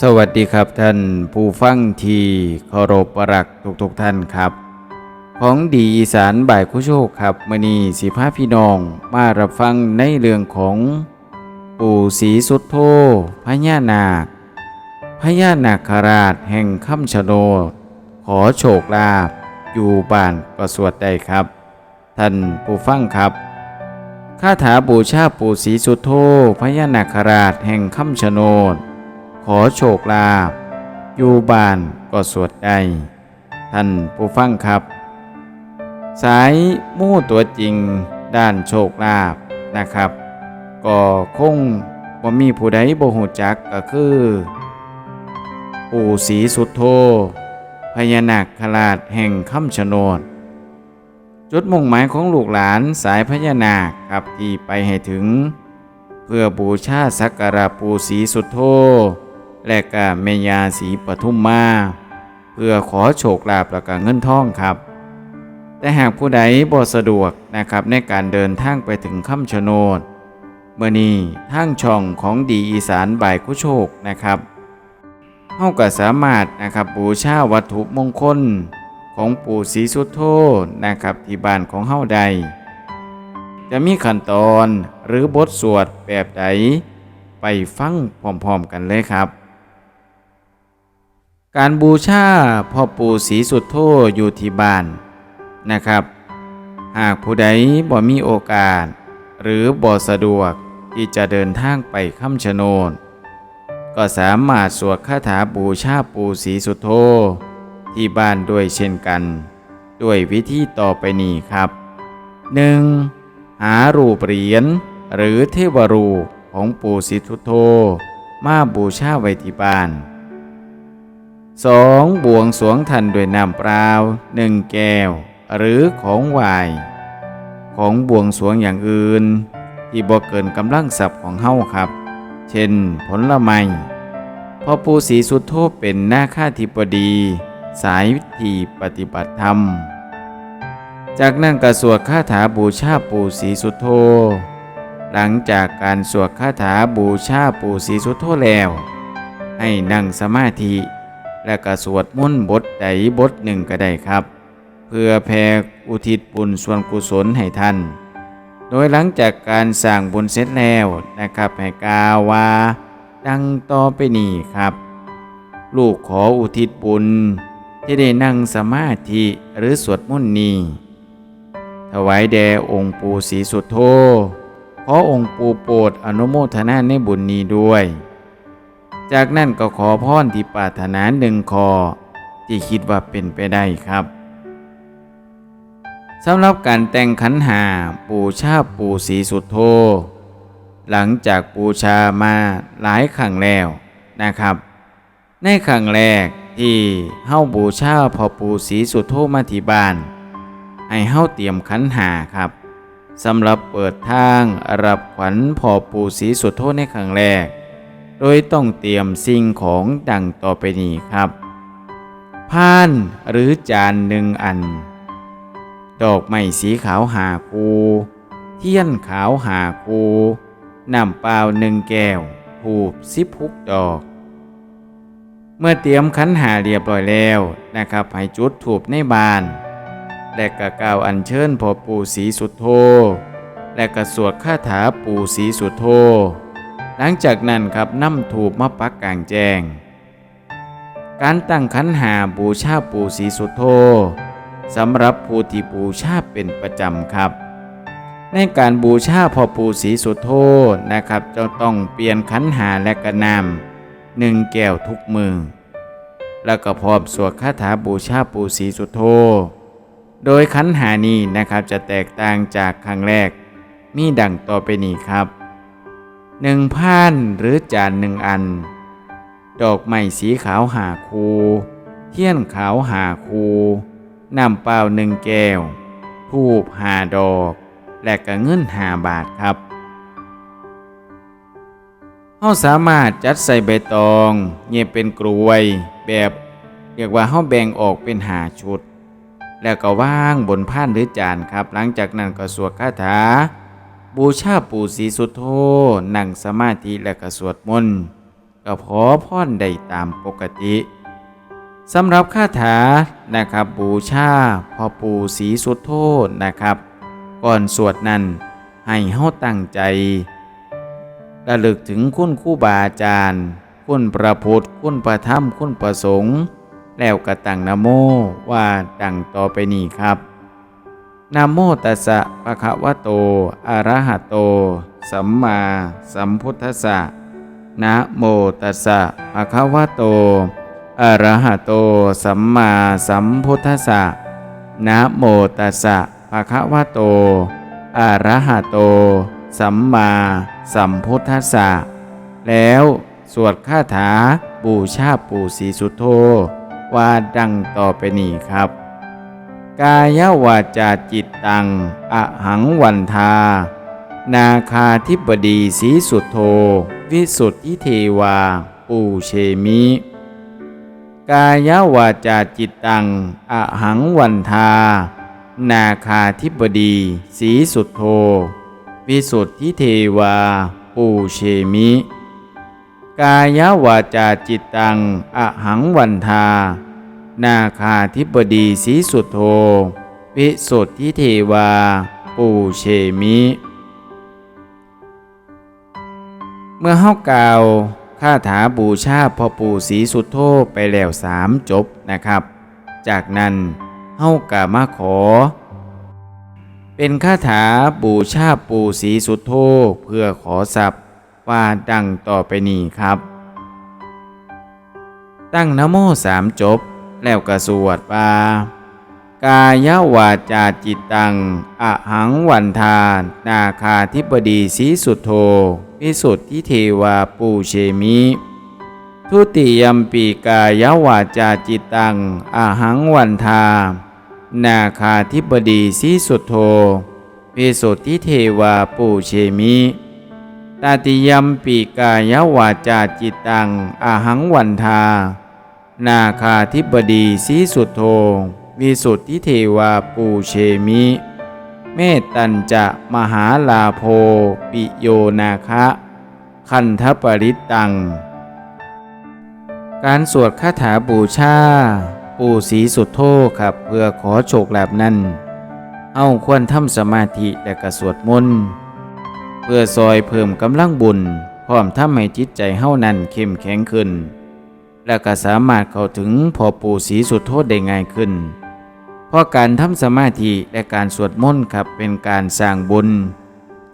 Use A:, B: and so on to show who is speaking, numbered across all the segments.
A: สวัสดีครับท่านผู้ฟังที่เคารพรักทุกทุกท่านครับ ของดีอีสานบ่ายคุโชคครับมณีสีพาพี่น้องมารับฟังในเรื่องของปู่ศรีสุดโธพญานาคพญานาคราชแห่งคำชะโนดขอโชคลาภอยู่บ้านก็สวดได้ครับ ท่านผู้ฟังครับคาถาบูชาปู่ศรีสุดโธพญานาคราชแห่งคำชะโนด ขอโชคลาภอยู่บ้านก็สวดได้ ท่านผู้ฟังครับ สายมู่ตัวจริงด้านโชคลาภนะครับ ก็คงว่ามีผู้ใดบ่หูจักก็คือปู่ศรีสุดโธพญานาคราชแห่งคำชะโนด จุดมุ่งหมายของลูกหลานสายพญานาคครับที่ไปให้ถึง เพื่อบูชาสักการะปู่ศรีสุดโธ และก็เมยาศรีปทุมมา เพื่อขอโชคลาภและก็เงินทองครับ แต่หากผู้ใดบ่สะดวกนะครับในการเดินทางไปถึงคำชะโนดเมื่อนี้ทางช่องของดีอีสานบ่ายคุโชคนะครับเฮาก็สามารถนะครับบูชาวัตถุมงคลของปู่ศรีสุดโธนะครับที่บ้านของเฮาใด จะมีขั้นตอนหรือบทสวดแบบใดไปฟังพร้อมๆกันเลยครับ การบูชาพ่อปู่ศรีสุดโธอยู่ที่บ้านนะครับ หากผู้ใดบ่มีโอกาส หรือบ่สะดวกที่จะเดินทางไปคำชะโนดก็สามารถสวดคาถาบูชาปู่ศรีสุดโธที่บ้านด้วยเช่นกัน ด้วยวิธีต่อไปนี้ครับ 1. หารูปเหรียญหรือเทวรูปของปู่ศรีสุดโธมาบูชาไว้ที่บ้าน 2. บวงสวงท่านด้วยน้ำเปล่าหนึ่งแก้ว หรือของไหวาย ของบวงสวงอย่างอื่น ที่บ่เกินกำลังศัพท์ของเฮาครับ เช่น ผลไม้พราะปู่ศรีสุโธเป็นหน้าข้าธิปดี สายวิธีปฏิบัติธรรม จากนั้นก็สวดคาถาบูชาปู่ศรีสุโธหลังจากการสวดคาถาบูชาปู่ศรีสุโธแล้ว ให้นั่งสมาธิ และก็สวดมนต์บทใดบทหนึ่งก็ได้ครับ เพื่อแผ่อุทิศบุญส่วนกุศลให้ท่าน โดยหลังจากการสร้างบุญเสร็จแล้วนะครับให้กาวาดังต่อไปนี้ครับ ลูกขออุทิศบุญที่ได้นั่งสมาธิหรือสวดมนต์นี้ถวายแด่องค์ปู่ศรีสุโธขอองค์ปู่โปรดอนุโมทนาในบุญนี้ด้วย จากนั้นก็ขอพรที่ปรารถนาหนึ่งคอ ที่คิดว่าเป็นไปได้ครับสำหรับการแต่งขันหาปูชาปู่ศรีสุโธหลังจากปูชามาหลายครั้งแล้วนะครับ ในครั้งแรกที่เฮาบูชาพอปู่ศรีสุโธมาที่บ้าน ให้เฮาเตรียมขันหาครับสำหรับเปิดทางรับขวัญพอปู่ศรีสุโธในครั้งแรก โดยต้องเตรียมสิ่งของดังต่อไปนี้ครับพานหรือจานหนึ่งอัน ดอกไม้สีขาวหาคู เทียนขาวหาคูน้ำเปล่าหนึ่งแก้วถูบสิบหุกดอก เมื่อเตรียมขันหาเรียบร้อยแล้วนะครับให้จุดถูบในบาน และก็กล่าวอัญเชิญพ่อปู่ศรีสุดโธและก็สวดคาถาปู่ศรีสุดโธ หลังจากนั้นครับนำถูบมาปักกลางแจ้ง การตั้งขันหาบูชาปู่ศรีสุโธสำหรับผู้ที่บูชาเป็นประจำครับ ในการบูชาพ่อปู่ศรีสุโธนะครับจะต้องเปลี่ยนขันหาและกระนำหนึ่งแก้วทุกมือ แล้วก็พร้อมสวดคาถาบูชาปู่ศรีสุโธโดยขันหานี้นะครับจะแตกต่างจากครั้งแรก มีดังต่อไปนี้ครับ หนึ่งพันหรือจานหนึ่งอัน ดอกไม้สีขาวหาคู เทียนขาวหาคูน้ำเปล่าหนึ่งแก้วทูบหาดอก และก็เงินหาบาทครับเฮาสามารถจัดใส่ใบตองเงียบเป็นกลวย แบบเรียกว่าเฮาแบ่งออกเป็นหาชุด แล้วก็ว่างบนผ้านหรือจานครับ หลังจากนั้นก็สวดคาถา บูชาปู่ศรีสุโธนั่งสมาธิและก็สวดมนต์ก็ขอพรได้ตามปกติสำหรับคาถานะครับบูชาพ่อปู่ศรีสุโธนะครับ ก่อนสวดนั้นให้เฮาตั้งใจระลึกถึงคุณครูบาอาจารย์ คุณพระพุทธคุณพระธรรมคุณประสงค์แล้วกระตั้งนโมว่าดังต่อไปนี้ครับ นะโมตัสสะภะคะวะโต อะระหะโต สัมมาสัมพุทธัสสะนะโมตัสสะภะคะวะโต อะระหะโต สัมมาสัมพุทธัสสะนะโมตัสสะภะคะวะโต อะระหะโต สัมมาสัมพุทธัสสะ แล้วสวดคาถาบูชาปู่ศรีสุโธว่าดังต่อไปนี้ครับ กายวาจาจิตตัง อหังวันทา นาคาธิบดีศรีสุโธ วิสุทธิเทวา ปูเชมิ กายวาจาจิตตัง อหังวันทา นาคาธิบดีศรีสุโธ วิสุทธิเทวา ปูเชมิ กายวาจาจิตตัง อหังวันทา นาคาธิบดีศรีสุโธ วิสุทธิเทวา ปูเชมิ เมื่อเฮากล่าวคาถาบูชาพ่อปู่ศรีสุโธไปแล้วสามจบนะครับ จากนั้นเฮากามาขอ เป็นคาถาบูชาปู่ศรีสุโธเพื่อขอทรัพย์ว่าดังต่อไปนี้ครับ ตั้งนโมสามจบ แล้วก็สวดว่ากายวาจาจิตตังอหังวันทาน นาคาธิบดีสีสุโทวิสุทธิเทวาปูเชมิ ทุติยมปีกายวาจาจิตตังอหังวันทา นาคาธิบดีสีสุโทวิสุทธิเทวาปูเชมิตาติยมปีกายวาจาจิตตังอหังวันทา นาคาธิบดีสีสุดโทวิสุทธิเทวาปูเชมิ เมตตัญจะมหาลาโพปิโยนาคะคันทปริตัง การสวดคาถาบูชา ปูสีสุดโทครับเพื่อขอโชคลาภนั้น เอาควรทำสมาธิและก็สวดมนต์เพื่อซอยเพิ่มกำลังบุญพร้อมทำให้จิตใจเฮานั้นเข้มแข็งขึ้น และก็สามารถเข้าถึงพอปู่ศรีสุดโทษได้ง่ายขึ้น เพราะการทำสมาธิและการสวดมนต์ครับเป็นการสร้างบุญ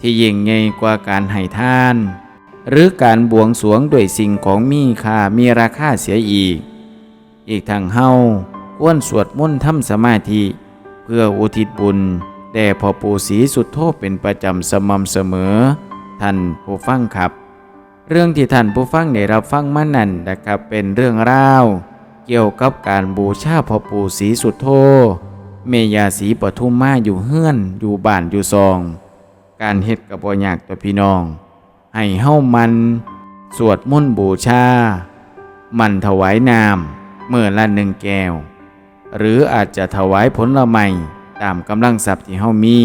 A: ที่ยิ่งใหญ่กว่าการให้ทาน หรือการบวงสรวงด้วยสิ่งของมีค่ามีราคาเสียอีก อีกทางเฮาควรสวดมนต์ทำสมาธิ เพื่ออุทิศบุญแด่พ่อปู่ศรีสุดโทษเป็นประจำสม่ำเสมอ ท่านผู้ฟังครับ เรื่องที่ท่านผู้ฟังได้รับฟังมานั่นนะครับเป็นเรื่องราว เกี่ยวกับการบูชาพ่อปู่ศรีสุดโทเมยาศรีปทุมมาอยู่เฮือน อยู่บ้านอยู่ซอง การเฮ็ดกับบ่ยากต่อพี่น้อง ให้เฮ้ามันสวดมนต์บูชา มันถวายน้ำเมื่อละหนึ่งแก้ว หรืออาจจะถวายผลไม้ตามกำลังทรัพย์ที่เฮามี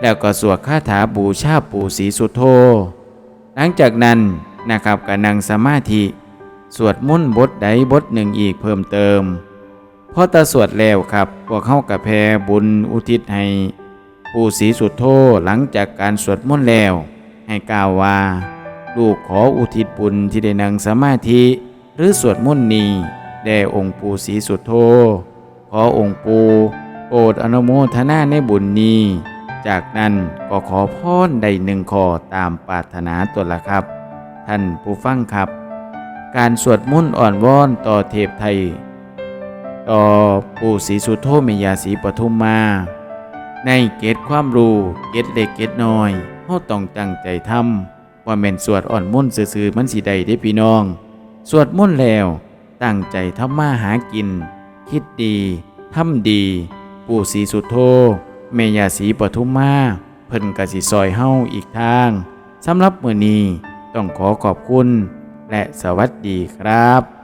A: แล้วก็สวดคาถาบูชาปู่ศรีสุโธ หลังจากนั้นนะครับก็นั่งสมาธิ สวดมนต์บทใดบทหนึ่งอีกเพิ่มเติมพอตาสวดแล้วครับพวกเข้ากับแพรบุญอุทิศให้ปู่ศรีสุโธหลังจากการสวดมนต์แล้ว ให้กล่าวว่า ลูกขออุทิศบุญที่ได้นั่งสมาธิ หรือสวดมนต์นี้แด่องค์ปู่ศรีสุโธขอองค์ปู่โปรดอนุโมทนาในบุญนี้ จากนั้นก็ขอพรได้หนึ่งขอตามปรารถนาตัวละครับ ท่านผู้ฟังครับ การสวดมนต์อ่อนวอนต่อเทพไทย ต่อปู่ศรีสุโธเมยาศรีปทุมมา ในเกตความรู้เกตเล็กเกตน้อยเฮาต้องตั้งใจทำว่าแม่นสวดอ่อนมุ่นต์ซื่อๆมันสิได้เด้พี่น้อง สวดมนต์แล้ว ตั้งใจทำมาหากิน คิดดีทำดี ปู่ศรีสุโธ เมยาสีปทุมมาเพิ่นกสิซอยเฮาอีกทางสำหรับมือนี้ต้องขอขอบคุณ และสวัสดีครับ